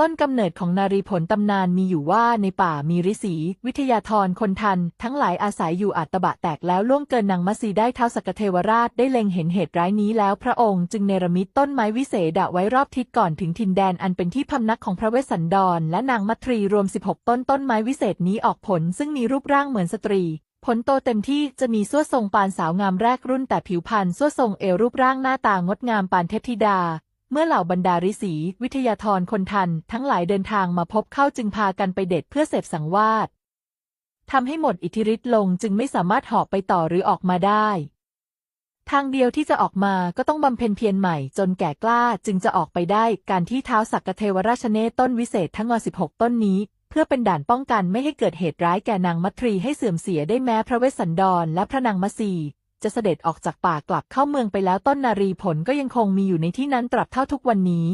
ต้นกำเนิดของนารีผลตำนานมีอยู่ว่าในป่ามีฤาษีวิทยาธรคนทัน ทั้งหลายอาศัยอยู่อาตบะแตกแล้วล่วงเกินนางมัสีได้เท้าสกเทวราชได้เล็งเห็นเหตุร้ายนี้แล้วพระองค์จึงเนรมิตต้นไม้วิเศษไว้รอบทิศก่อนถึงถิ่นแดนอันเป็นที่พำนักของพระเวสสันดร และนางมัทรีรวม 16 ต้นต้นไม้วิเศษนี้ออกผลซึ่งมีรูปร่างเหมือนสตรีผลโตเต็มที่จะมีส่วทรงปานสาวงามแรกรุ่นแต่ผิวพรรณส่วทรงเอวรูปร่างหน้าตางดงามปานเทพธิดา เมื่อเหล่าบรรดาฤาษีวิทยาธรคนทัน ทั้งหลายเดินทางมาพบเข้าจึงพากันไปเด็ดเพื่อเสพสังวาสทำให้หมดอิทธิฤทธิ์ลงจึงไม่สามารถหาะไปต่อหรือออกมาได้ ทางเดียวที่จะออกมาก็ต้องบำเพ็ญเพียรใหม่จนแก่กล้าจึงจะออกไปได้การที่เท้าสักกเทวราชเนตต้นวิเศษทั้งงอ16 ต้นนี้ เพื่อเป็นด่านป้องกันไม่ให้เกิดเหตุร้ายแก่นางมัทรีให้เสื่อมเสียได้แม้พระเวสสันดรและพระนางมัสี จะเสด็จออกจากป่ากลับเข้าเมืองไปแล้วต้นนารีผลก็ยังคงมีอยู่ในที่นั้นตราบเท่าทุกวันนี้